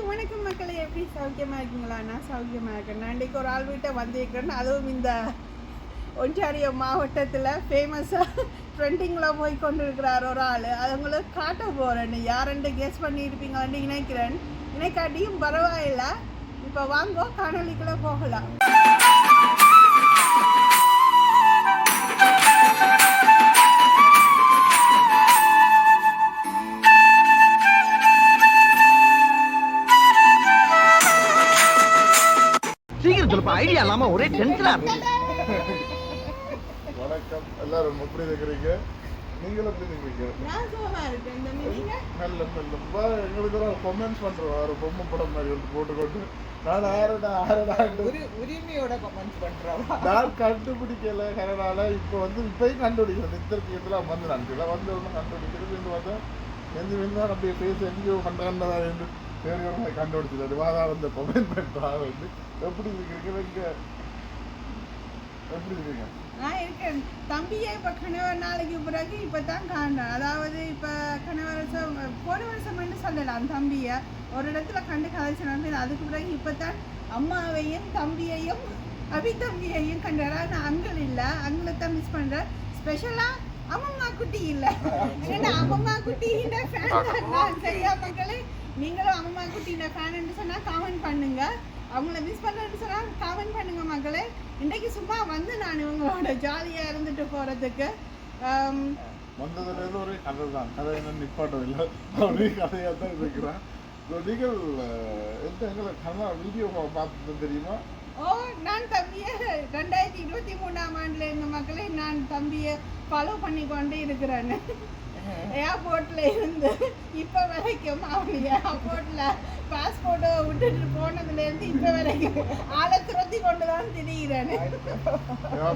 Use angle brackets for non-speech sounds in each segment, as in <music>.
Hi வணக்கம் மக்களை எப்படி சௌக்கியமாக இருக்கீங்களா? நான் சௌக்கியமாக இருக்கேன். நான் இன்றைக்கு ஒரு ஆள் வீட்டை வந்திருக்கிறேன். அதுவும் இந்த ஒன்டாரியோ மாவட்டத்தில் ஃபேமஸாக ட்ரெண்டிங்கில் போய் கொண்டிருக்கிறார் ஒரு ஆள். அது உங்களுக்கு காட்ட போகிறேன் யாருன்ட்டு கெஸ் பண்ணியிருப்பீங்களான்னு நினைக்கிறேன். நினைக்காட்டியும் பரவாயில்ல. இப்போ வாங்கோ காணொலிக்குள்ளே போகலாம். ஐடியா இல்லாம ஒரே டென்ஷனா இருக்கு. வணக்கம். எல்லாரும் எப்படி இருக்கிறீங்க? நீங்களும் எப்படி இருக்கிறீங்க? நல்ல நல்ல. எங்களுக்கு ஒரு கொமெண்ட்ஸ் பண்றோம் ஒரு பொம்மை படம் மாதிரி வந்து போட்டுக்கொண்டு நான் ஆரடா உரி உரிமையோட கமெண்ட்ஸ் பண்றவா? நான் கண்டுபிடிக்கல கனடால இப்போ வந்து இப்பயும் கண்டுபிடிக்கிறேன் நித்திற்கு இதெல்லாம் வந்து நான் இதெல்லாம் வந்து ஒன்றும் கண்டுபிடிக்கிறது. என்று பார்த்தா எந்த வேணும் அப்படியே பேச எங்கேயோ கண்டா என்று. ஒரு கண்டுபிடிச்சது. வாதா வந்து கொமெண்ட் பண்ணுறா வந்து. எப்படி இருக்கிறீங்க இங்க எப்படி இருக்கீங்க? நான் இருக்கேன். தம்பியை இப்போ கணவர் நாளைக்கு பிறகு இப்போ தான் காண்றேன் அதாவது இப்போ கணவர் வருஷம் போன வருஷம்னு சொல்லலாம் தம்பியை. ஒரு இடத்துல கண்டு கதைச்சு அதுக்கு பிறகு இப்போ தான் அம்மாவையும் தம்பியையும் அபி தம்பியையும் கண்டாரா. நான் அங்கிள் இல்லை. அங்கிளை தான் மிஸ் பண்ணுறேன் ஸ்பெஷலாக அம்மம்மா குட்டி இல்லை. ஏன்னா அம்மம்மா குட்டின்ற ஃபேன் தான் நான் சரியா மக்களே? நீங்களும் அம்மம்மா குட்டின்ற ஃபேன் சொன்னால் காமெண்ட் பண்ணுங்க. அவங்கள மிஸ் பண்ணுறேன்னு சொன்னால் காமெண்ட் பண்ணுங்க மக்களே இன்றைக்கு சும்மா வந்து நான் இவங்களோட ஜாலியாக இருந்துட்டு போகிறதுக்கு வந்ததுல இருந்து ஒரே கதை தான் கதை என்ன நிப்பாட்டம் இல்லை கதையாக தான் இருக்கிறேன் நீங்கள் எந்த எங்களை கனடா வீடியோ பார்த்தது தெரியுமா? ஓ நான் தம்பியை ரெண்டாயிரத்தி இருபத்தி மூணாம் ஆண்டுல இருந்த மக்களே நான் தம்பியை ஃபாலோ பண்ணி கொண்டு இருக்கிறேன் ஏர்போர்ட்ல இருந்து இப்போ வரைக்கும் அவன் ஏர்போர்ட்ல பாஸ்போர்ட்டை விட்டுட்டு போனதுல இருந்து இப்போ வரைக்கும் ஆளை துரத்தி கொண்டு தான் திரிகிறேன்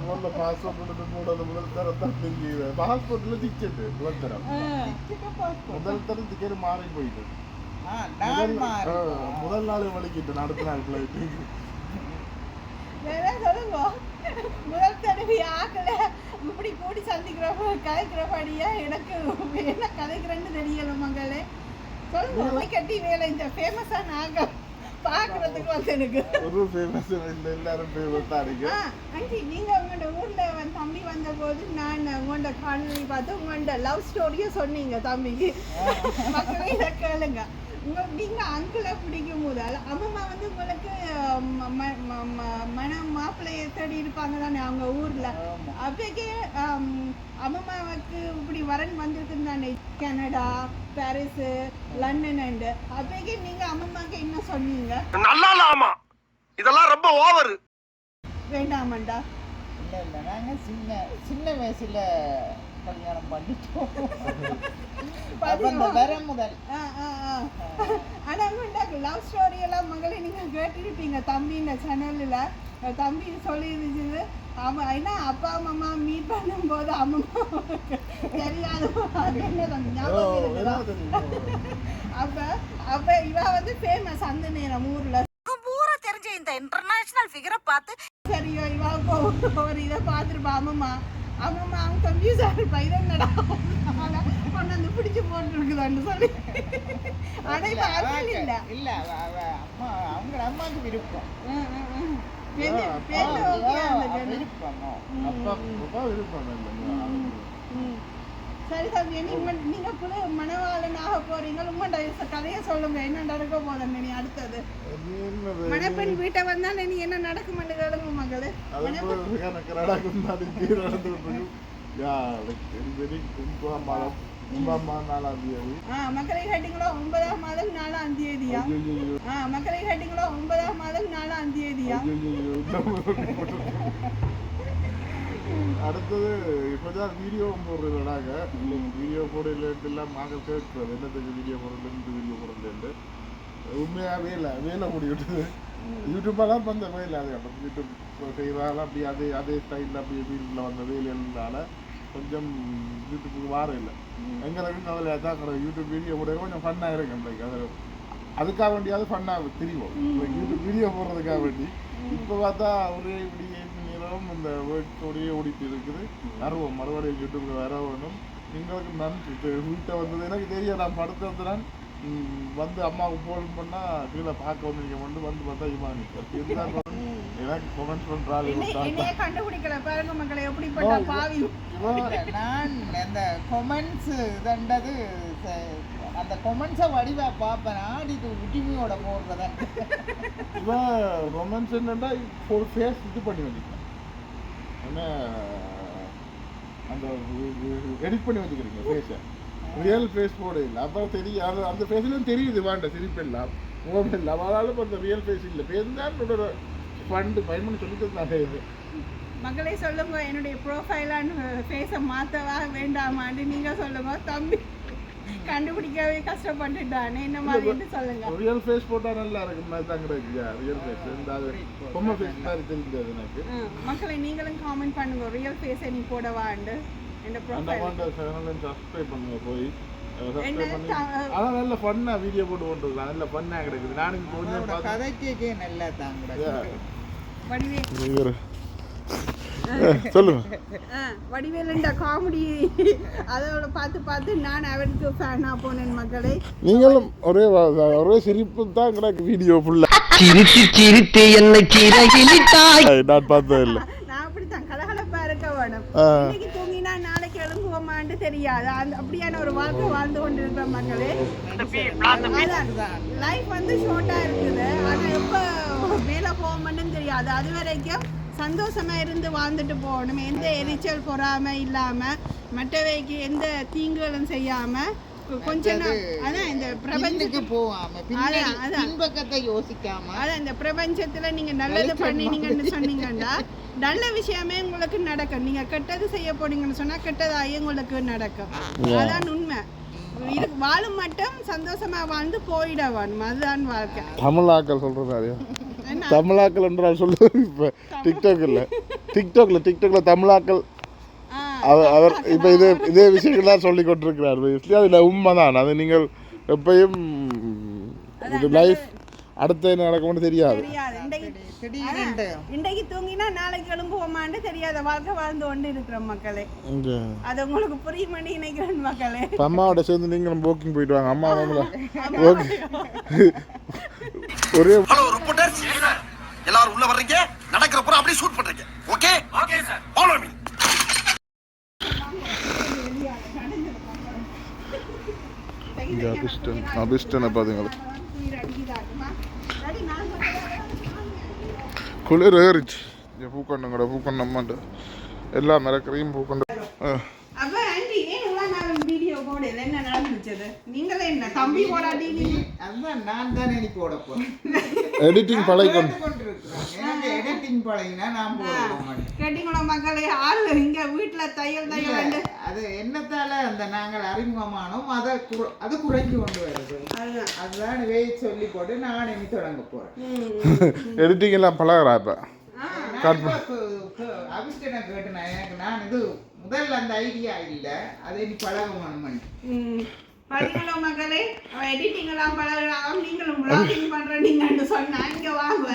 போன்ல பாஸ்போர்ட் எடுத்து போனது முதல் தரம் தான் திங்கிது பாஸ்போர்ட்ல டிக்கெட் முதல் தரம். முதல் தரம் டிக்கெட் மாறி போயிட்டு. ஆ, முதல் நாள் வலிக்கிட்டு அடுத்த நாள். வேற சொல்லுங்க. முதல் தடவை ஆக்கல. இப்படி கூடி சந்திக்கிறப்ப கதைக்கிறபடியா எனக்கு என்ன கதைக்கிறேன்னு தெரியல மகளே. சொல்லுங்க கட்டி வேலை? இந்த ஃபேமஸான ஆக பார்க்கறதுக்கு வந்து எனக்கு. ஒரு ஃபேமஸ் இல்லை எல்லாரும் ஃபேமஸ் தான் இருக்கு. ஆண்டி நீங்க உங்களோட ஊர்ல வந்து தம்பி வந்தபோது நான் உங்களோட காணொலி பார்த்து உங்களோட லவ் ஸ்டோரியை சொன்னீங்க தம்பிக்கு மக்களே இதை கேளுங்க. உங்க நீங்க அங்கிளை பிடிக்கும் முதல் அம்மா வந்து உங்களுக்கு ம- ம- ம- ம- மனம் மாப்பிள்ளையை தேடி இருப்பாங்க தானே அவங்க ஊர்ல. அப்பக்கே அம்மாவுக்கு இப்படி வரன் வந்திருக்குன்னு தானே கனடா பாரிஸ் லண்டன் அண்டு. அப்பக்கே நீங்க அம்மாவுக்கு என்ன சொன்னீங்க? நல்லா இல்லாமா இதெல்லாம் ரொம்ப ஓவர். வேண்டாமண்டா. இல்ல இல்ல நாங்க சின்ன சின்ன வயசுல கல்யாணம் பண்ணிட்டோம். <laughs> அப்ப அந்த வர முதல். ஆ, ஆ, ஆ. ஆனா உங்கள்ட்ட லவ் ஸ்டோரி எல்லாம் மகளே நீங்க கேட்டிருப்பீங்க தம்பி இந்த சேனல்ல தம்பி சொல்லி இருந்துச்சு அவன் ஏன்னா அப்பா அம்மா மீட் பண்ணும்போது அம்மா தெரியாது அப்ப அப்ப இவ வந்து ஃபேமஸ் அந்த நேரம் ஊர்ல. பூரா தெரிஞ்ச இந்த இன்டர்நேஷனல் ஃபிகரை பார்த்து சரியோ இவ ஒரு இதை பார்த்துருப்பா அம்மம்மா அம்மம்மா அவன் கன்ஃபியூஸா இருப்பா இது என்னடா? கொண்டு வந்து பிடிச்சு போட்டுருக்குதான்னு சொல்லி. ஆனா இப்ப அருள் இல்ல. இல்ல அம்மா அவங்க அம்மாவுக்கு விருப்பம். சரி தம்பி நீங்க புது மணவாளன் ஆக போறீங்க. உங்கள்கிட்ட கதையை சொல்லுங்க. என்ன நடக்க போதும் நீ அடுத்தது? மணப்பெண் வீட்டை வந்தா நீ என்ன நடக்குமென்னு கேளுங்க மகளே. நடக்கும் கும்பமாலம் கும்பமா நாலாம் தேதி. ஆ மக்களை கேட்டீங்களோ ஒன்பதாம் மாதம் நாலாம் தேதியா? ஆ மக்களை கேட்டீங்களோ ஒன்பதாம் மாதம் நாலாம் தேதியா? அடுத்தது இப்போதான் வீடியோ போடுறதுனாங்க வீடியோ போடல எல்லாம் நாங்கள் கேட்குறது என்னத்துக்கு வீடியோ போடுறது வீடியோ போடுறது உண்மையாக வேலை வேலை முடிவிட்டது யூடியூப்பெல்லாம் வந்த வேலை அது. யூடியூப் செய்வாங்க அப்படி அதே அதே ஸ்டைலில் அப்படி வீட்டில் வந்த வேலைனால கொஞ்சம் யூடியூப்புக்கு வாரம் இல்லை. எங்களுக்கு தான் கிடக்கு யூடியூப் வீடியோ போட கொஞ்சம் ஃபன்னாக இருக்கும் லைக் அதில் அதுக்காக வேண்டியாவது ஃபன்னாக தெரியும். யூடியூப் வீடியோ போடுறதுக்காக வேண்டி. இப்போ பார்த்தா ஒரே இப்படி நேரம் இந்த ஒர்க்கோடையே ஓடிட்டு இருக்குது. வருவோம். மறுபடியும் யூடியூப்ல வர வேணும். எங்களுக்கு நன்றி. வீட்டை வந்தது எனக்கு தெரியும் நான் படத்தை வந்து நான் ம், வந்து அம்மாவுக்கு ஃபோன் பண்ணா கீழே பார்க்க வந்தீங்க வந்து வந்து பார்த்தா இமானி. இருந்தா எனக்கு கமெண்ட் என்னை- என்னையே கண்டுபிடிக்கல. பாருங்க மக்களை எப்படிப்பட்ட பாவி. நான் அந்த கொமெண்ட்ஸ் இதண்டது அந்த கொமெண்ட்ஸை வடிவா பார்ப்பேன். நான் இது உரிமையோட போடுறத. இவன் ரொமான்ஸ் என்னன்னா ஒரு ஃபேஸ் இது பண்ணி வச்சுக்கிறேன் என்ன அந்த எடிட் பண்ணி வச்சுக்கிறீங்க ஃபேஸை ரியல் ஃபேஸ் போட இல்லை. அப்புறம் தெரியும். அது அந்த ஃபேஸ்லையும் தெரியுது. வேண்ட சிரிப்பு எல்லாம் முகம் இல்லை இப்போ அந்த ரியல் ஃபேஸ் இல்லை. ஃபேஸ் தான் என்னோட ஃபண்டு பயன்பண்ணி சொல்லிட்டு இது. மக்களை சொல்லுங்க. என்னுடைய ப்ரோஃபைலான ஃபேஸை மாற்றவா வேண்டாமான்னு நீங்க சொல்லுங்க. தம்பி கண்டுபிடிக்கவே கஷ்டப்பட்டுட்டானே என்ன மாதிரின்னு சொல்லுங்க. ரியல் ஃபேஸ் போட்டால் நல்லா இருக்கும். மாதிரி தான் கிடைக்குயா ரியல் ஃபேஸ் இந்த அது பொம்மை ஃபேஸ் மாதிரி தெரிஞ்சது எனக்கு. மக்களை நீங்களும் காமெண்ட் பண்ணுங்க. ரியல் ஃபேஸை நீ போடவாண்டு. சப்ஸ்கிரைப் பண்ணுங்க போய். அதான் நல்ல வீடியோ போட்டு கொண்டுருக்கலாம் நல்ல ஃபன்னாக கிடைக்குது. நானும் கொஞ்சம் கதைக்கே நல்லா தாங்க <laughs> சொல்லுங்க. ஆ, வடிவேலுண்ட காமெடி அதோட பார்த்து பார்த்து நான் அவருக்கு ஃபேனாக போனேன் மக்களை. நீங்களும் ஒரே ஒரே சிரிப்பு தான் கிடக்கு வீடியோ ஃபுல்லாக சிரித்து சிரித்து என்னை சிறகிலிட்டாய் நான் பார்த்தது இல்லை நான் அப்படித்தான். கலகலப்பா இருக்க வேணும் ஆ. இன்னைக்கு தூங்கினா நாளைக்கு எழும்புவோமான்னு தெரியாது. அந்த அப்படியான ஒரு வாழ்க்கை வாழ்ந்து கொண்டிருக்கிற மக்களே. லைஃப் வந்து ஷார்ட்டா இருக்குது. ஆனா எப்போ மேலே போவோம்னு தெரியாது. அது வரைக்கும் சந்தோஷமா இருந்து வாழ்ந்துட்டு போகணும். எந்த எரிச்சல் பொறாம இல்லாம மற்றவைக்கு எந்த தீங்குகளும் செய்யாம கொஞ்ச நாள். அதான் இந்த பிரபஞ்ச பின்னுக்கு போகாம பின்னாடி அதான், அதான். பின்பக்கத்தை யோசிக்காம. அதான் இந்த பிரபஞ்சத்துல நீங்க நல்லது பண்ணினீங்கன்னு சொன்னீங்கன்னா நல்ல விஷயமே உங்களுக்கு நடக்கும். நீங்க கெட்டது செய்ய போனீங்கன்னு சொன்னா கெட்டதாகி உங்களுக்கு நடக்கும். அதான் உண்மை. இரு- வாழும் மட்டும் சந்தோஷமா வாழ்ந்து போயிட வேணும் அதுதான் வாழ்க்கை. தமிழாக்கள் நிறையா என்ன? தமிழாக்கள் என்றால் சொல்லு இப்போ டிக்டாக்ல டிக்டாக்ல டிக்டாக்ல தமிழாக்கள் அவர் அவர் இப்போ இதே இதே விஷயங்கள் தான் சொல்லி கொண்டிருக்கிறார் obviously. அதில் உண்மைதான். அது நீங்கள் எப்பயும் இது லைஃப் அடுத்து என்ன நடக்கும்னு தெரியாது. தெரியாது. இன்றைக்கு தூங்கினா நாளைக்கு எழும்புவோமான்னு தெரியாத. வாழ்க்கை வாழ்ந்து கொண்டு இருக்கிற மக்களே. அது உங்களுக்கு புரியுமணி நினைக்கிறேன் மக்களே. அம்மாவோட சேர்ந்து நீங்களும் வாக்கிங் போயிட்டு வாங்க. அம்மா ஒரே ஹலோ ரிப்போர்ட்டர் எல்லாரும் உள்ள வர்றீங்க. நடக்கிற புறம் அப்படியே ஷூட் பண்றீங்க. Okay okay sir follow me இங்கே அபிஸ்டன் அபிஸ்டனை பார்த்தீங்களா குளிர் ஏறிச்சு. இங்கே பூக்கொண்டங்கட பூக்கொண்டம்மாண்டு எல்லா மரக்கரையும் பூக்கொண்டு எடிட்டிங் பழகிக்கொண்டு. கொண்டிருக்கிறேன் எடிட்டிங் பழகினா நான் போடுவேன் கேட்டீங்களா மக்களே ஆள் இங்க வீட்டுல தையல் தையல் அது என்னத்தால அந்த நாங்கள் அறிமுகமானோம் அதை அது குறைஞ்சு கொண்டு வருது. அதுதான் அதுதான் வே சொல்லி போட்டு நான் இனி தொடங்க போறேன். எடிட்டிங் எல்லாம் பழகிறா இப்போ? அபிஷ்டனை கேட்டேன். எனக்கு நான் இது முதல்ல அந்த ஐடியா இல்ல. அது இனி பழகணும் பாத்தீங்களா மக்களே. அவன் எடிட்டிங் எல்லாம் பழகிறான். நீங்களும் ப்ளாகிங் பண்ற நீங்கன்னு சொன்னா இங்க வாங்க.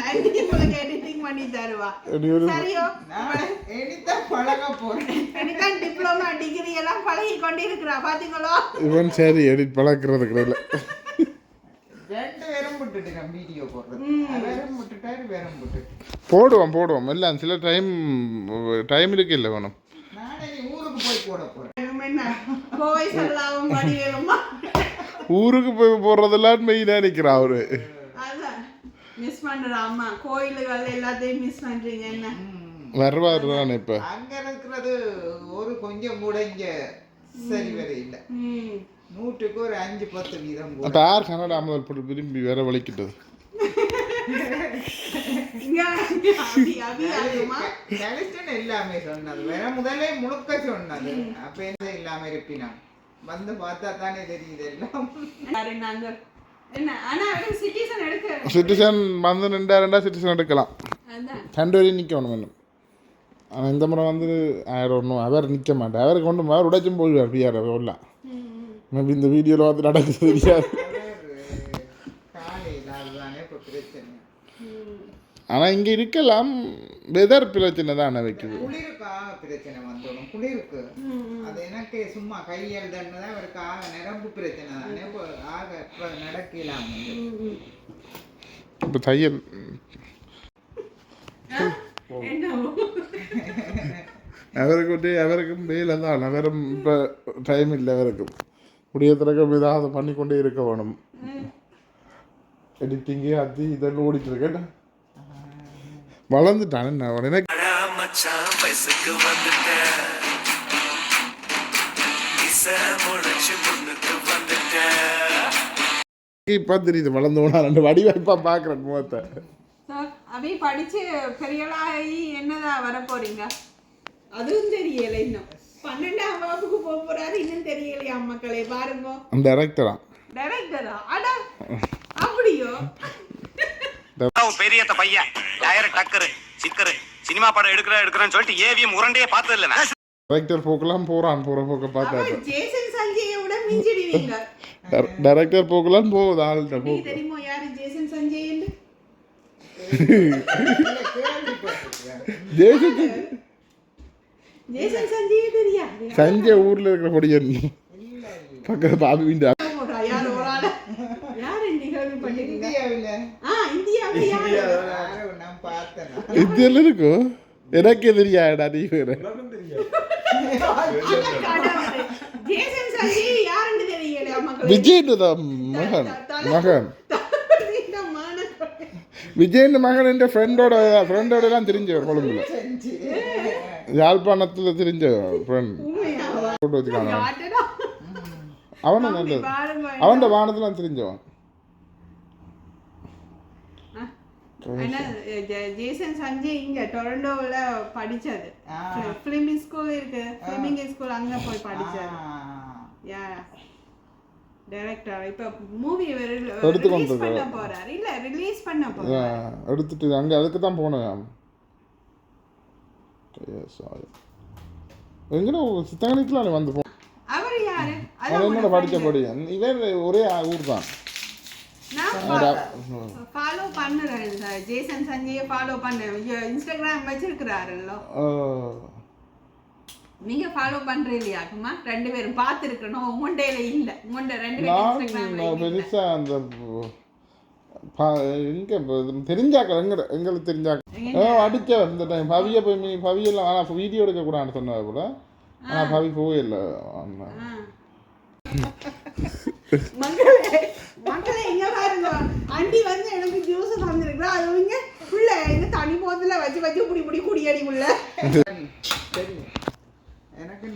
உங்களுக்கு பண்ணி தருவா நீ ஒரு சரியோ? நான் இனிதான் பழக போறேன். எனக்கான் டிப்ளமா டிகிரி எல்லாம் பழகி கொண்டு இருக்கிறா பாத்தீங்களோ? இவன் சரி எடிட் பழக்கிறதுக்கு இல்லை. ரெண்டு பேரும் விட்டுட்டு வீடியோ போடுறது. வேறும் விட்டுட்டாரு வேறும் விட்டுட்டு. போடுவோம் போடுவோம். எல்லாம் சில டைம் டைம் இருக்கு இல்லை வேணும். ஊருக்கு போய் போட போறேன். கோவை செல்லாவும் வடிவேலுமா? ஊருக்கு போய் போடுறதெல்லாம் மெயினாக நிற்கிறா அவரு. மிஸ் பண்ற அம்மா. கோயிலுகள் எல்லாத்தையும் மிஸ் பண்றீங்க என்ன? வருவார் தானே இப்போ? அங்க இருக்கிறது ஒரு கொஞ்சம் கூட இங்க சரி வர இல்ல. நூற்றுக்கு ஒரு அஞ்சு பத்து வீதம் அப்போ யார் கனடா முதல் போட்டு விரும்பி வேற வலிக்கிட்டது எல்லாமே சொன்னது. வேற முதல்ல முழுக்க சொன்னது. அப்ப என்ன இல்லாம இருப்பினா வந்து பார்த்தா தானே தெரியுது எல்லாம். சிட்டிசன் வந்து ரெண்டா ரெண்டா சிட்டிசன் எடுக்கலாம். ரெண்டு வரையும் நிற்கணும் வேணும் ஆனால் இந்த முறை வந்து ஆயிரம் ஒன்றும் அவர் நிற்க மாட்டார். அவருக்கு கொண்டு அவர் உடைச்சும் போயிடுவார் பிஆர் வரலாம் மேபி இந்த வீடியோவில் வந்து நடக்குது தெரியாது. ஆனால் இங்கே இருக்கலாம். வெதர் பிரச்சனை தானே வைக்குது. குளிருக்காக பிரச்சனை வந்துடும் குளிருக்கு. அது எனக்கு சும்மா கையல் தண்ணு தான் அவருக்கு ஆக நரம்பு பிரச்சனை தானே. இப்போ ஆக இப்போ நடக்கலாம். இப்போ தையல் அவருக்கு வந்து அவருக்கும் வேலை தான் அவரும் இப்போ டைம் இல்லை அவருக்கும் முடிய திறக்கம் ஏதாவது பண்ணிக்கொண்டே இருக்க வேணும். எடிட்டிங்கு அது இதெல்லாம் ஓடிட்டு இருக்கேன் வளர்ந்துட்டான் உடனே இப்போ தெரியுது வளர்ந்தோனா ரெண்டு வடிவாய்ப்பா பார்க்குறேன் முகத்தை. So, அபி படிச்சு பெரியளாகி என்னதான் வர போறீங்க அதுவும் தெரியல இன்னும். பன்னெண்டாம் வகுப்புக்கு போக போறாரு இன்னும் தெரியலையா மக்களே பாருங்க. அந்த டேரக்டரா டைரக்டரா அடா அப்படியோ? பெரிய பையன். டயர் டக்கரு சிக்கரு. சினிமா படம் எடுக்கிற எடுக்கிறேன்னு சொல்லிட்டு ஏவிஎம் உரண்டையே பார்த்தது இல்ல டேரக்டர் போக்கெல்லாம் போகிறான் போகிற போக்க பார்த்தா அவன் ஜேசன் சஞ்சயை விட மிஞ்சிடுவீங்க டேரக்டர் போக்கெல்லாம் போகுது ஆள்கிட்ட போக்கு. தெரியுமோ யாரு ஜேசன் சஞ்சய் ஊரில் இருக்கிற பொடியன். பக்கத்து பாபி வீண்டு போடுறா, யார் ஒரு ஆளு? யார் இந்தியாவில். ஆ, இந்தியாவுல நான் பார்த்தேன். இதில் இருக்கும் எனக்கே தெரியாடா நீ வேறு? விஜயின் தான் மகன். மகன். விஜயின் மகன் என்ற ஃப்ரெண்டோட ஃப்ரெண்டோட எல்லாம் தெரிஞ்சவர் கொழும்புல யாழ்ப்பாணத்தில் தெரிஞ்ச ஃப்ரெண்ட்? போட்டு வச்சுக்கான காட்டுடா. அவனும் நல்லது. அவன் வானத்தில் தெரிஞ்சவன். ஆனா, ஜே- ஜேசன் சஞ்சய் இங்க டொரண்டோவில் படிச்சது ஃபிலிமிங் ஸ்கூல் இருக்கு. ஃபிலிமிங் ஸ்கூல் அங்க போய் படிச்சது யா. டைரக்டர் இப்ப மூவி எடுத்து கொண்டு ரிலீஸ் பண்ண. போறாரு. இல்ல ரிலீஸ் பண்ண போறாரு. ஆ, எடுத்துட்டு அங்கே அதுக்கு தான் போனேன் எங்கடா சித்தங்கணிக்கெலாம் வந்து போ அவர் யாரு? friend. படி இவன் ஒரே ஊர் தான். ஃபாலோ பண்ணுறேன் இந்த ஜேசன் சஞ்சயை ஃபாலோ பண்ணேன் இன்ஸ்டாகிராம் வச்சிருக்கிறாருல்ல. நீங்க ஃபாலோ பண்றீங்களா ரெண்டு பேரும் பார்த்துருக்கணும். உங்கள்டையில இல்ல. உங்கள்ட ரெண்டு பேரும் அந்த எங்க இப்ப தெரிஞ்சாக்கள் எங்க எங்களுக்கு தெரிஞ்சாக்கள் ஆ அடிச்ச இந்த டைம் பவியை போய் பவியெல்லாம் ஆனால் வீடியோ எடுக்கக்கூடாதுன்னு சொன்னது கூட ஆனால் பவி போயில்லை. மக்களே மக்களே இங்க பாருங்க. அண்டி வந்து எனக்கு ஜூஸ் தந்துருக்குறா அது இங்க உள்ள இந்த தனி போத்துல வச்சு வச்சு இப்படி இப்படி குடியடி உள்ள.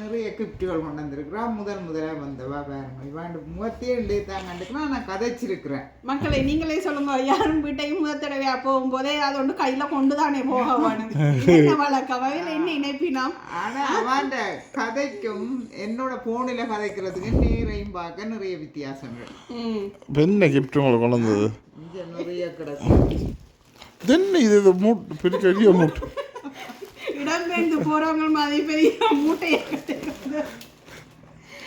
நிறைய கிஃப்ட்டுகள் கொண்டு வந்திருக்கிறா. முதல் முதலாக வந்தவா பாருங்க இவாண்டு முகத்தே ரெண்டு தான் கண்டுக்கலாம் நான் கதைச்சிருக்கிறேன். மக்களே நீங்களே சொல்லுங்க யாரும் வீட்டையும் முதல் தடவையா போகும்போதே அதை ஒன்று கையில கொண்டு தானே போக வேணும் என்ன வழக்கம் அவையில என்ன இணைப்பினாம்? ஆனா அவாண்ட கதைக்கும் என்னோட போனில் கதைக்கிறதுக்கு நேரையும் பார்க்க நிறைய வித்தியாசங்கள். என்ன கிஃப்ட் உங்களுக்கு கொண்டு வந்தது? நிறைய கிடக்கு. இது என்ன இது? மூட்டு பெரிய மூட்டு. இடம்பெயர்ந்து போறவங்க மாதிரி பெரிய மூட்டையை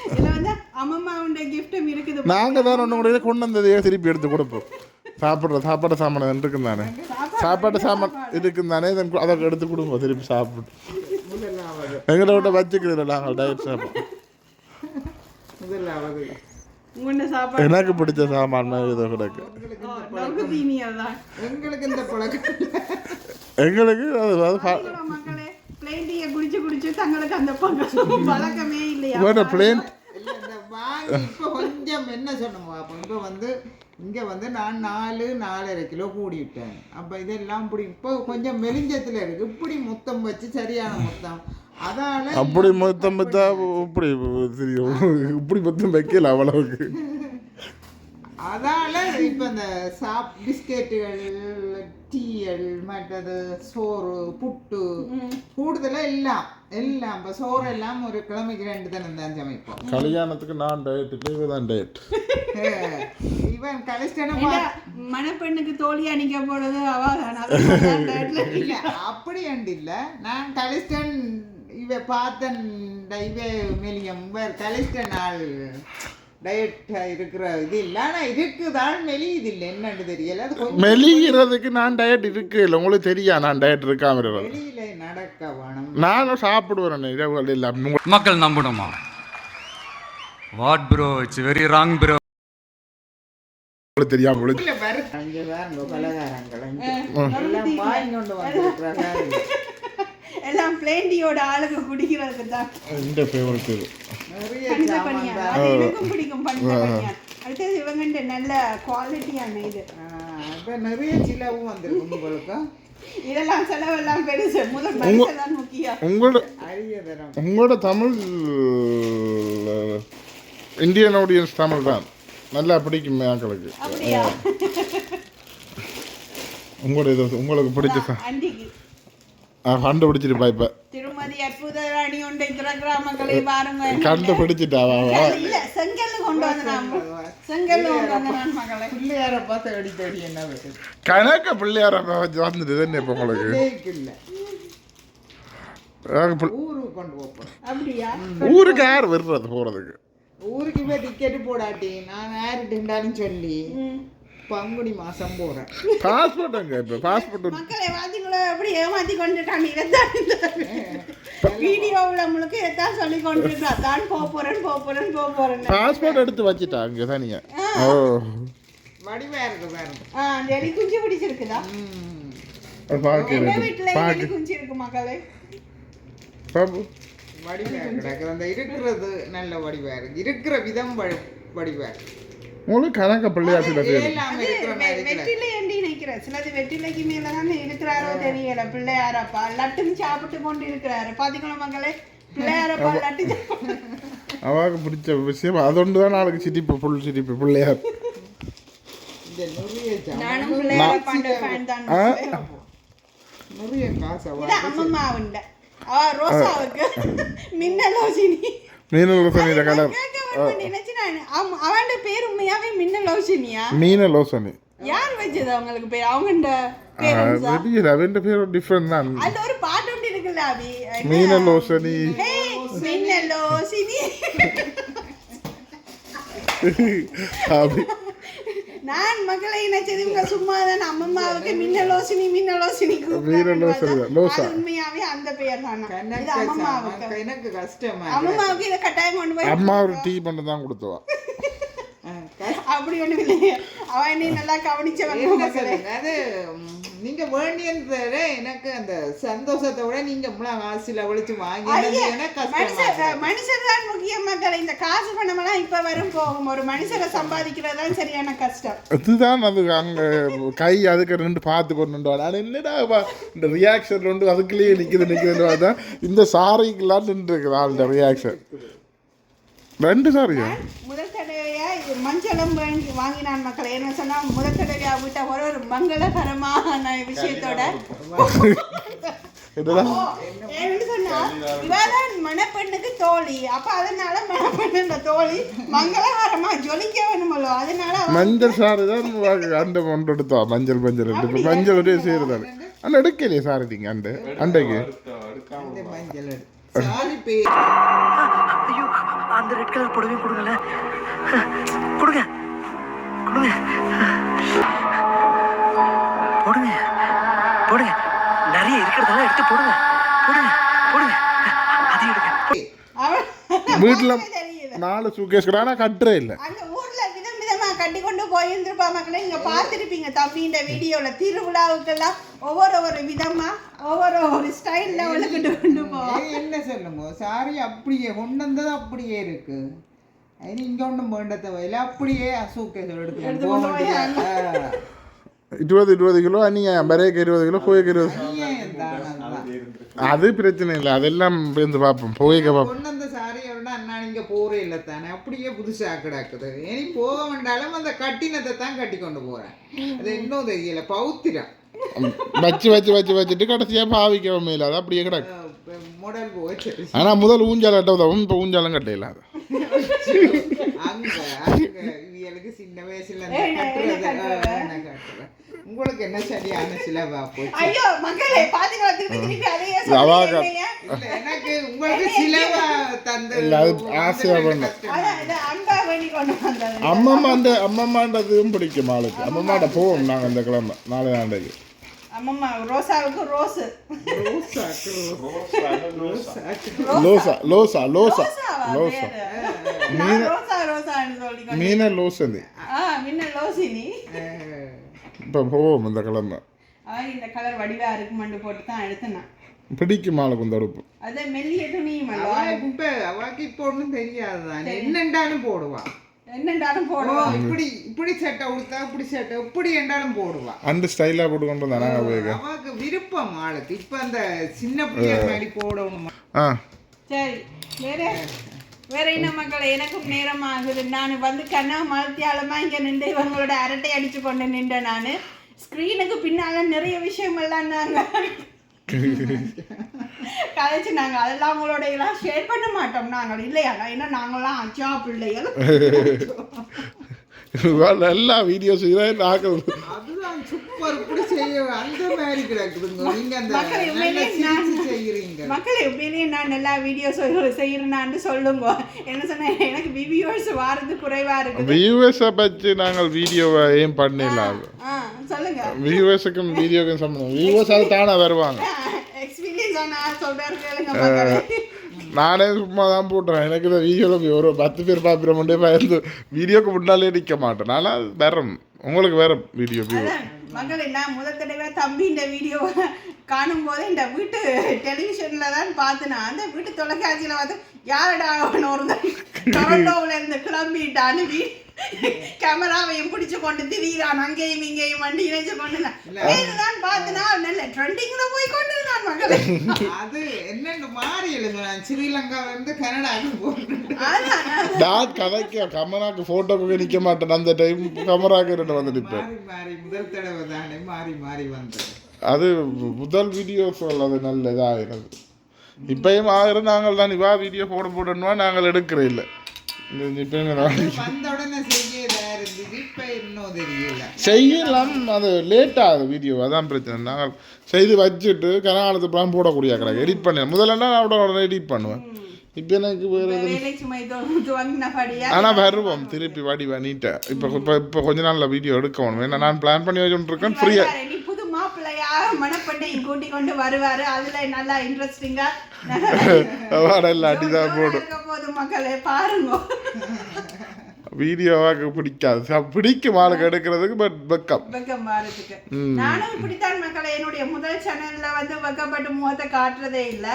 இதுல வந்து அம்மம்மாவுடைய கிஃப்டும் இருக்குது. நாங்கள் தான் ஒன்று கூட கொண்டு வந்ததையே திருப்பி எடுத்து கொடுப்போம். சாப்பிட்ற சாப்பாடு சாமான் இருக்கும் தானே? சாப்பாடு சாமான் இருக்கும் தானே? அதை எடுத்து கொடுப்போம் திருப்பி சாப்பிட்டு. எங்களை விட்ட வச்சுக்கிறதில்ல நாங்கள் டயட் சாப்பிடுவோம் முதலாவது உங்கள்ட சாப்பாடு எனக்கு பிடிச்ச சாமான் இதை கிடக்கு. எங்களுக்கு இந்த பழக்கம் எங்களுக்கு அது அது பா- பாத்தீங்களா மக்களே பிளேன் டீயை குடிச்சு தங்களுக்கு அந்த பழக்கம் பழக்கமே இல்லையா பிளேன் இல்லை இப்போ கொஞ்சம் என்ன சொன்னோம் அப்போ இப்போ வந்து இங்கே வந்து நான் நாலு நாலரை கிலோ கூடிவிட்டேன் அப்போ இதெல்லாம் இப்படி இப்போ கொஞ்சம் மெலிஞ்சத்தில் இருக்குது இப்படி மொத்தம் வச்சு சரியான மொத்தம் அதால அப்படி மொத்தம் பார்த்தா இப்படி தெரியும் இப்படி மொத்தம் வைக்கல அவ்வளவுக்கு அதால இப்போ இந்த சாப் பிஸ்கெட்டுகள் டீயல் மற்றது சோறு புட்டு கூடுதலாக எல்லாம் எல்லாம் இப்போ சோறு எல்லாம் ஒரு கிழமைக்கு ரெண்டு தினம் தான் சமைப்போம். கல்யாணத்துக்கு நான் டயட் இவ தான் டயட் இவன் கலிஸ்டனை இல்ல, மணப்பெண்ணுக்கு தோழி அணிக்க போறது? அவாதான் இல்ல அப்படி அண்டு இல்ல. நான் கலிஸ்டன் இவ பார்த்தன் இவ மெலியம் கலிஸ்டன் ஆள் டயட் இருக்கிற இது இல்லை. இருக்குதான் மெலியுது இல்லை என்னன்னு தெரியல. அது கொஞ்சம் மெலிகிறதுக்கு நான் டயட் இருக்கு. இல்லை உங்களுக்கு தெரியா? நான் டயட் இருக்காம இருக்கிறது வெளியில நடக்க வேணும். நானும் சாப்பிடுவேன் இரவுகள் இல்லை மக்கள் நம்பணுமா? What bro it's very wrong bro உங்களுக்கு தெரியாம உங்களுக்கு இல்ல வரு அங்க வேறுங்க பலகாரங்கள். இங்க. எல்லாம் வாங்கி கொண்டு வந்திருக்கிறாங்க. எல்லாம் பிளேண்டியோட ஆளுங்க குடிக்கிறதுக்கு தான் இந்த ஃபேவரட் இது பனியான் தான். அது எனக்கும் பிடிக்கும் பனித பனியான் அடுத்தது இவங்கண்ட நல்ல குவாலிட்டியான இது. ஆ, அப்ப நிறைய சிலவும் வந்திருக்கு உங்களுக்கு? இதெல்லாம் செலவெல்லாம் பெருசு. முதல் தான் முக்கியம். உங்களோட உங்களோட தமிழ் இந்தியன் ஆடியன்ஸ் தமிழ் தான். நல்லா பிடிக்கும் மக்களுக்கு உங்களோட இது உங்களுக்கு பிடிச்ச கண்டுபிடிச்சிருப்பா இப்ப திருமதி அற்புத ராணி ஒன்றை கிராமங்களை பாருங்க கண்டுபிடிச்சிட்டா அவ, அவ. இல்ல செங்கல் கொண்டு செங்கல் கொண்டு வந்து நான் மகளை பிள்ளையார பார்த்து அடி தடி என்ன கணக்க பிள்ளையார வந்துட்டு என்ன இப்போ உங்களுக்கு இல்ல ஊருக்கு கொண்டு போப்போம் அப்படியா ஊருக்கு யார் விடுறது போறதுக்கு ஊருக்கு போய் டிக்கெட் போடாட்டி நான் யாருட்டுண்டாலும் சொல்லி ம். பங்குனி மாசம் போறேன். பாஸ்போர்ட் அங்க இப்ப? பாஸ்போர்ட் மக்களை வாத்திங்களோ எப்படி ஏமாத்தி கொண்டுட்டான் இதைத்தான் வீடியோவில் முழுக்க இதைத்தான் சொல்லி கொண்டிருக்கா தான் போக போறேன் போக போறேன் போக போறேன் பாஸ்போர்ட் எடுத்து வச்சுட்டா அங்க தனியா? ஓ. வடிவா இருக்கு பாருங்க ஆ அந்த எலி குஞ்சு பிடிச்சிருக்குதா? ம். என்ன பார்க்க வீட்டுல எலி பார்க்க குஞ்சு இருக்கு மக்களே? பாபு. வடிவா கிடக்குது அந்த இருக்கிறது நல்ல வடிவா இருக்கு. இருக்கிற விதம் வடி- வடிவா இருக்கு. உங்களுக்கு கணக்க இல்ல. வெற்றிலை என்று நினைக்கிறேன் சிலது வெற்றிலைக்கு மேல தான் இருக்கிறாரோ தெரியல. பிள்ளையாரப்பா லட்டும் சாப்பிட்டு கொண்டு இருக்கிறாரு பாத்தீங்களா மக்களே பிள்ளையாரப்பா லட்டு அவாக்கு பிடிச்ச விஷயம் அதொண்டு தான் நாளைக்கு சிரிப்பு புல் சிரிப்பு பிள்ளையார். மின்னலோசினி மீனல் சனியில கலர். நினைச்சு நான் அவன் பேர் உண்மையாவே மின்னலோசினியா மீன லோசனி யார் வச்சது அவங்களுக்கு பேர்? அவங்க பேர் அவன் பேர் டிஃப்ரெண்ட் தான். ஒரு பாட்டு ஒன்று இருக்குல்ல அபி? மீன லோசனி <laughs> நான் மக்களை நினைச்சது இவங்க சும்மா தான். அம்மம்மாவுக்கு மின்னலோசினி மின்னலோசினி உண்மையாவே அந்த பேர் தானா. எனக்கு கஷ்டமா இருக்கு. அம்மம்மாவுக்கு இதை கட்டாயம் கொண்டு போய் அம்மா ஒரு டீ பண்ண தான் கொடுத்தவா. <laughs> அப்படி ஒண்ணும் இல்லையே. அவன் என்னை நல்லா சொல்லுங்க அது நீங்க வேண்டியதை எனக்கு அந்த சந்தோஷத்தை விட நீங்க காசுல ஒழிச்சு வாங்கி மனுஷர் தான் முக்கிய மக்கள். இந்த காசு பணமெல்லாம் இப்ப வரும் போகும். ஒரு மனுஷரை சம்பாதிக்கிறது தான் சரியான கஷ்டம். அதுதான் அது அங்க கை அதுக்கு ரெண்டு பார்த்து கொண்டு நான் என்னடா இந்த ரியாக்ஷன் ரெண்டு அதுக்குள்ளேயே நிக்குது நிக்குதுன்னு பார்த்தா இந்த சாரிக்கெல்லாம் நின்று இருக்குது ஆளுடைய ரியாக்ஷன் ரெண்டு சாரியா? முதல் மஞ்சளும் வாங்கி வாங்கினான் மக்கள். என்ன சொன்னா முதல் தடவையா விட்ட ஒரு ஒரு மங்களகரமான விஷயத்தோட. மணப்பெண்ணுக்கு தோழி. அப்ப அதனால மணப்பெண்ணு தோழி மங்களகரமா ஜொலிக்க வேணுமல்லோ அதனால மஞ்சள் சாரி தான் ஒன்று எடுத்தா. மஞ்சள் மஞ்சள் ரெண்டு. மஞ்சள் சேருதாரு அண்ணா எடுக்கலையே சாரி நீங்க அண்டைக்கு? மஞ்சள் எடுத்து. சாரி ஐயோ அந்த ரெட் கலர் புடவை கொடுங்களேன் கொடுங்க. கொடுங்க. போடுங்க. போடுங்க. நிறைய இருக்கிறதெல்லாம் எடுத்து போடுங்க. போடுங்க. போடுங்க. அது எடுங்க. வீட்டுல தெரியுது நாலு சூக்கேஸ் கூட ஆனா கட்டுறே இல்லை. கட்டி கொண்டு போயிருந்திருப்பா மக்களே நீங்க பார்த்திருப்பீங்க தம்பின்ற வீடியோல திருவிழாவுக்கெல்லாம் ஒவ்வொரு ஒரு விதமா ஒவ்வொரு ஒரு ஸ்டைல்ல வளர்க்கிட்டு கொண்டு போவோம் என்ன சொல்லுங்க சாரி அப்படியே கொண்டு வந்தது அப்படியே இருக்கு. அது இங்க ஒண்ணும் வேண்ட தேவையில்ல அப்படியே சூக்கேஸ் எடுத்து. இருபது இருபது கிலோ நீங்க பரேக்கு இருபது கிலோ புகைக்கு இருபது? அது பிரச்சனை இல்லை. அதெல்லாம் பேருந்து பார்ப்போம். புகைக்க பார்ப்போம். அண்ணா நீங்க போறே இல்லை தானே. அப்படியே புதுசா கிடக்குது. இனி போக வேண்டாலும் அந்த கட்டினத்தை தான் கட்டி கொண்டு போறேன். அது இன்னும் தெரியல. பௌத்திரம். <laughs> வச்சு வச்சு வச்சு வச்சுட்டு கடைசியா பாவிக்க மேல அது அப்படியே கிடக்கு. முடல் போச்சு ஆனா முதல் ஊஞ்சால் கட்ட உதவும் இப்போ ஊஞ்சாலும் கட்டையில அது. அங்க அங்க. இவிய தம்பிகளுக்கு சின்ன வயசுல ஏய், இருந்து நான் என்ன கட்டுறது. கட்டுறது? ஆ, என்ன கட்டுறது உங்களுக்கு என்ன சரியான சிலவா போச்சு? ஐயோ மக்களே பாத்தீங்களா திருப்பி திருப்பி அதையே அவாக. சொல்றீங்க இல்ல, எனக்கு உங்களுக்கு சிலவா தந்து இல்ல, அது ஆசையா பண்ண. அன்பா வேண்டி கொண்டு பிடிக்கும் ஆளுக்கு. அம்மம்மாட்ட போவோம் நாங்கள் இந்த கிழமை நாளை ஆண்டைக்கு அம்மம்மா ரோசாவுக்கு ரோஸ். லோசா லோசா லோசா லோசா ரோசா ரோசான்னு சொல்லி மீன லோசந்தி ஆ முன்ன லோசினி இப்போ போவோம் இந்த கிழமை. அதான் இந்த கலர் வடிவா இருக்குமெண்டு போட்டு தான் எடுத்தேன் நான் பிடிக்கும் ஆளுக்கு இந்த உடுப்பு? அதே மெல்லிய துணியும் அவ இப்ப அவக்கு இப்ப ஒண்ணும் தெரியாதுதான். என்னண்டாலும் போடுவா. என்னண்டாலும் போடுவோம் இப்படி இப்படி சட்டை உடுத்தா இப்படி சட்டை இப்படி என்றாலும் போடுவா. அந்த ஸ்டைலாக போட்டு கொண்டு வந்தானே விருப்பம் ஆளுக்கு. இப்ப அந்த சின்ன பிள்ளைய மாதிரி போடணும். ஆ. சரி வேற? வேற என்ன மக்களே எனக்கும் நேரம் ஆகுது. நான் வந்து கண்ணா மலத்தியாலமா இங்க நின்று இவங்களோட அரட்டை அடிச்சு கொண்டு நின்றேன் நான். ஸ்க்ரீனுக்கு பின்னால நிறைய விஷயமெல்லாம் நாங்க <laughs> கதைச்சு நாங்க அதெல்லாம் உங்களோட எல்லாம் ஷேர் பண்ண மாட்டோம். நாங்கள் இல்லையா? ஏன்னா நாங்களாம் அச்சா பிள்ளைகள்? எல்லா வீடியோஸ் இதான் நாங்கள் அதுதான் சூப்பர் இப்படி செய்ய அந்த மாதிரி கிடக்குதுங்க. நீங்க அந்த மக்கள் நல்ல உண்மையிலேயே நான் செய்யறீங்க. மக்கள் எப்படியே நான் நல்லா வீடியோஸ் செய்யறேன்னான்னு சொல்லுங்க. என்ன சொன்னேன் எனக்கு வியூவர்ஸ் வாரது குறைவா இருக்குது. வியூவர்ஸை பற்றி நாங்கள் வீடியோவை ஏன் பண்ணிடலாம் ஆ சொல்லுங்க. வியூவர்ஸுக்கும் வீடியோக்கும் வியூவர்ஸ் அது தானே வருவாங்க எக்ஸ்பீரியன்ஸ் ஆனா சொல்றாரு கேளுங்க மக்களே நானே சும்மா தான் போட்டுறேன். எனக்கு இந்த வீடியோவில் ஒரு பத்து பேர் பார்க்குற முன்னே பயந்து வீடியோக்கு முன்னாலே நிற்க மாட்டேன். நான் அது வேற உங்களுக்கு வேற வீடியோ மக்களே நான் முதல் தடவை தம்பி இந்த வீடியோ காணும் போது இந்த வீட்டு டெலிவிஷன்ல தான் பார்த்தேன் அந்த வீட்டு தொலைக்காட்சியில பார்த்து யாரடா அவன் இருந்து கிளம்பிட்டான்னு வீ <laughs> கேமராவையும் பிடிச்சு கொண்டு திரியிறான் அங்கேயும் இங்கேயும் வண்டி இணைச்சு கொண்டு நான் பார்த்தனா நல்ல ட்ரெண்டிங்ல போய் கொண்டு மகளே. <laughs> அது என்னன்னு மாறி எழுங்க நான் ஸ்ரீலங்கால இருந்து கனடாக்கு போறேன். நான் கதைக்க கமராக்கு ஃபோட்டோக்கு நிற்க மாட்டேன். அந்த டைம் கமராக்கு ரெண்டு வந்து நிற்பேன் மாறி மாறி முதல் தடவை தானே மாறி மாறி வந்தது. அது முதல் வீடியோஸ் அது நல்ல இதாகிறது இப்பயும் ஆகிற நாங்கள் தான் இவா வீடியோ போட போடணுமா? நாங்கள் எடுக்கிற இல்லை. செய்யலாம் அது லேட் ஆகுது வீடியோ அதான் பிரச்சனை. நாங்கள் செய்து வச்சுட்டு கனகாலத்து படம் போடக்கூடிய கிடக்கு எடிட் பண்ண முதல்ல நான் உடனே எடிட் பண்ணுவேன். இப்போ எனக்கு வேறு ஆனால் வருவோம் திருப்பி வாடி நீட்டை. இப்போ இப்போ இப்போ கொஞ்ச நாளில் வீடியோ எடுக்கணும் ஏன்னா நான் பிளான் பண்ணி வச்சுருக்கேன் ஃப்ரீயாக மாப்பிள்ளையா மணப்பண்டையும் கூட்டி கொண்டு வருவாரு. அதுல நல்லா இன்ட்ரெஸ்டிங்கா <laughs> வாடெல்லாம் அடி தான் போடும். போது மக்களே பாருங்க. வீடியோவாக பிடிக்காது. பிடிக்கும் ஆளுக்கு எடுக்கிறதுக்கு பட் வெக்கம். வெக்கம் பாரத்துக்கு நானும் இப்படித்தான் மக்களே என்னுடைய முதல் சேனல்ல வந்து வெக்கப்பட்டு முகத்தை காட்டுறதே இல்ல.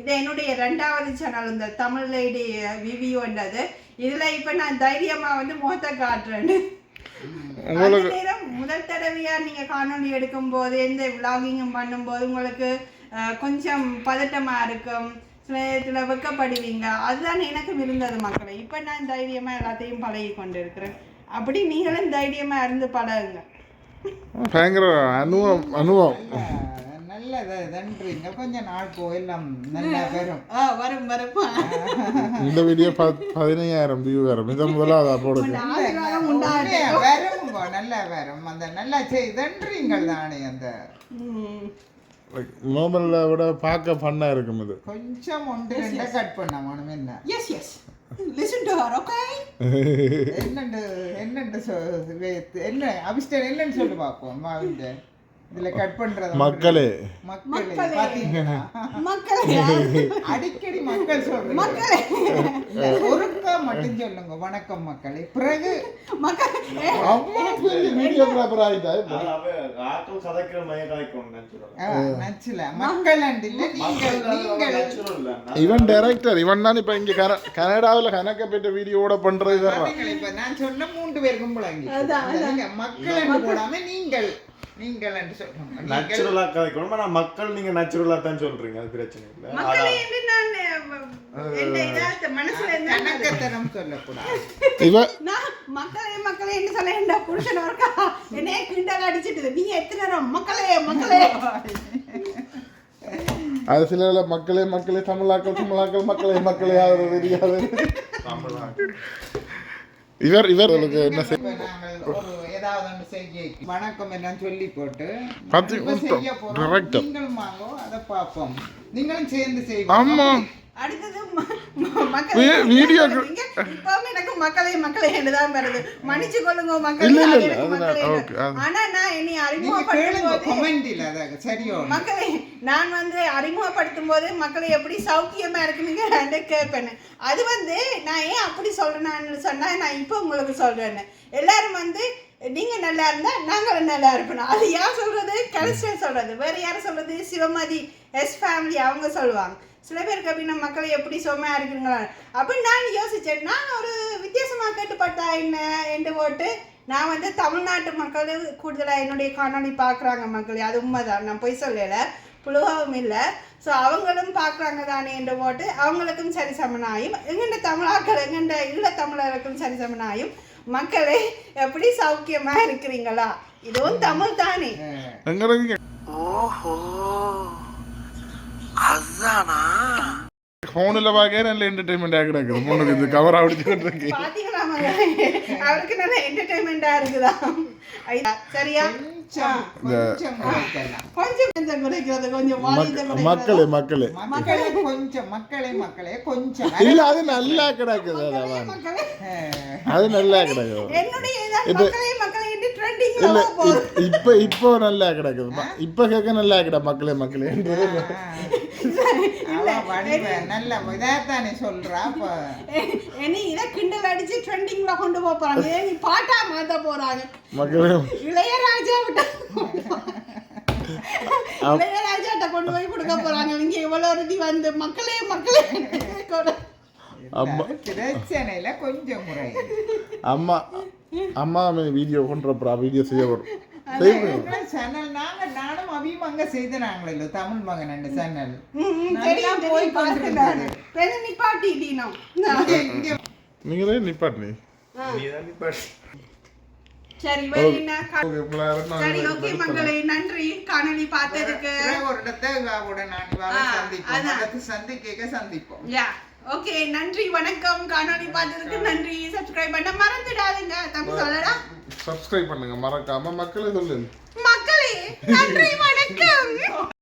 இது என்னுடைய ரெண்டாவது சேனல் இந்த தமிழ் லேடி விவியோன்றது. இதுல இப்ப நான் தைரியமா வந்து முகத்தை காட்டுறேன்னு. நேரம் முதல் தடவையா நீங்க காணொளி எடுக்கும் போது எந்த விலாகிங்கும் பண்ணும்போது உங்களுக்கு கொஞ்சம் பதட்டமா இருக்கும் சில நேரத்துல வெக்கப்படுவீங்க அதுதான் எனக்கும் இருந்தது மக்களே. இப்ப நான் தைரியமா எல்லாத்தையும் பழகி கொண்டு இருக்கிறேன் அப்படி நீங்களும் தைரியமா இருந்து பழகுங்க. பயங்கர அனுபவம் அனுபவம். நல்ல நன்றிங்க கொஞ்ச நாள் போயெல்லாம் நல்லா வரும். ஆ வரும் வரும். இந்த வீடியோ ப பதினையாயிரம் வியூ வரும். இதை முதலாவது போடுங்க வருங்க நல்லா வரும். அந்த நல்லா செய்தன்றீங்கள் தானே அந்த. ம். நோபலில் விட பார்க்க ஃபன்னாக இருக்கும் இது. கொஞ்சம் ஒன்று ரெண்டா கட் பண்ண வேணும் என்ன? Yes yes. Listen to her okay? என்னண்டு என்னண்டு என்ன அபிஷ்டர் என்னன்னு சொல்லி பார்ப்போம் மாவிண்ட இதுல கட் பண்றது மக்களே. மக்களே அடிக்கடி மக்கள் சொல்றீங்க ஒருக்கா மட்டும் சொல்லுங்க. வணக்கம் மக்களே. பிறகு மக்களே. அம்மா வீடியோகிராஃபர் ஆகிட்டா இப்போ ஆக்கள் கதைக்கிற மைய கதைக்கும் நினைச்சிடும் ஆ, நச்சுல மக்கள் அண்டு இல்ல நீங்கள் நீங்கள். இவன் டைரக்டர் இவன் தான் இப்போ இங்கே கன கனடாவில் இப்ப நான் சொன்ன மூன்று. நீங்க மக்கள் என்று போடாம நீங்கள். நீங்கள் என்று சொல்றோம் நீங்கள் நேச்சுரலா கதைக்கணும். ஆனா மக்கள் நீங்க நேச்சுரலா தான் சொல்றீங்க. அது பிரச்சனை இல்லை. மக்களே என்ன என்ன மக்களே மக்களே என்று சொல்ல என் புருஷன் இருக்கா என்னைய கிண்டல் அடிச்சிட்டு நீ எத்தனை நேரம்? மக்களே மக்களே. அது சில மக்களே மக்களே தமிழாக்கள் தமிழாக்கள் மக்களே மக்களே ஆகுது தெரியாது. இவர் இவர் உங்களுக்கு என்ன செய் செய்ய வணக்கம் எல்லாம் சொல்லி போட்டு செய்ய போறோம். நீங்களும் வாங்கோ அதை பார்ப்போம். நீங்களும் சேர்ந்து செய்வோம். அடுத்தது வீடியோ எனக்கு மக்களே மக்களே தான் வருது. மன்னிச்சு கொள்ளுங்க மக்களே. ஆனா நான் என்னை அறிமுகப்படுத்தும் மக்களே நான் வந்து அறிமுகப்படுத்தும் போது மக்களை எப்படி சௌக்கியமா இருக்குன்னு கேட்பேன் அது வந்து நான் ஏன் அப்படி சொல்றேன்னு சொன்னா நான் இப்போ உங்களுக்கு சொல்றேன்னு. எல்லாரும் வந்து நீங்கள் நல்லா இருந்தால் நாங்களும் நல்லா இருப்போம். அது யார் சொல்கிறது கலிஸ்டர் சொல்கிறது வேறு யார் சொல்கிறது சிவமதி எஸ் ஃபேமிலி அவங்க சொல்லுவாங்க. சில பேருக்கு அப்படின்னா மக்களை எப்படி சுமையாக இருக்குங்களா அப்படின்னு நான் யோசித்தேன் நான் ஒரு வித்தியாசமாக கேட்டுப்பட்டா என்ன? என்று போட்டு நான் வந்து தமிழ்நாட்டு மக்கள் கூடுதலாக என்னுடைய காணொளி பார்க்குறாங்க மக்களே. அது உண்மைதான். நான் பொய் சொல்லலை. புழுகவும் இல்லை. ஸோ அவங்களும் பார்க்குறாங்க தானே என்று போட்டு அவங்களுக்கும் சரி சமனாயும் எங்கெண்ட தமிழாக்கள் எங்கெண்ட இல்லை தமிழருக்கும் சரி சமனாயும் மக்களே எப்படி சௌக்கியமா இருக்கிறீங்களா? இதுவும் தமிழ் தானே. ஓஹோ அதானா ஃபோனில் பார்க்க நல்ல என்டர்டைன்மெண்ட்டாக கிடக்குது. பொண்ணுக்கு இது கவர் ஆகிட்டு இருக்கு. அவருக்கு நல்ல என்டர்டைன்மெண்டா இருக்குதா ஐயா, சரியா? மக்களே மக்களே. மக்களே கொஞ்சம் மக்களே மக்களே கொஞ்சம். <laughs> இல்ல அது நல்லா கிடக்குது அதான் அது நல்லா கிடக்குது இப்ப- இல்ல இப்ப இப்போ நல்லா கிடக்குது இப்ப கேட்க நல்லா கிட மக்களே மக்களே. நல்ல இதாத்தானே சொல்றா இனி இதை கிண்டல் அடிச்சு ட்ரெண்டிங்ல கொண்டு போறாங்க. பாட்டா மாத்த போறாங்க? மக்களே. இளையராஜா விட்ட இளையராஜாட்ட கொண்டு போய் கொடுக்க போறாங்க இங்க இவ்வளவு ஒரு இது வந்து மக்களே மக்களே. அம்மா பிரச்சனையில கொஞ்சம் முறை அம்மா அம்மா வீடியோ கொண்டுறப்பா வீடியோ செய்ய வரும் சேனல் நாங்க நானும் அபியும் அங்க செய்து நாங்களே தமிழ் மகன் அந்த சேனல் போய் தெரியும் பார்த்தேன் நானு. பெரு நிப்பாட்டிட்டீனோ இங்க நீங்களே நிப்பாட்டு சரி வேற என்ன கா- சரி ஓகே மக்களே நன்றி. காணொளி பார்த்ததுக்கு. ஒரு இடத்தை நான் சந்திக்க சந்திப்போம். யா ஓகே நன்றி வணக்கம். காணொளி பார்த்ததுக்கு நன்றி. சப்ஸ்கிரைப் பண்ண மறந்துடாதீங்க. தம்பி சொல்லடா. சப்ஸ்கிரைப் பண்ணுங்க மறக்காம மக்களே சொல்லுங்க. மக்களே நன்றி வணக்கம். <laughs>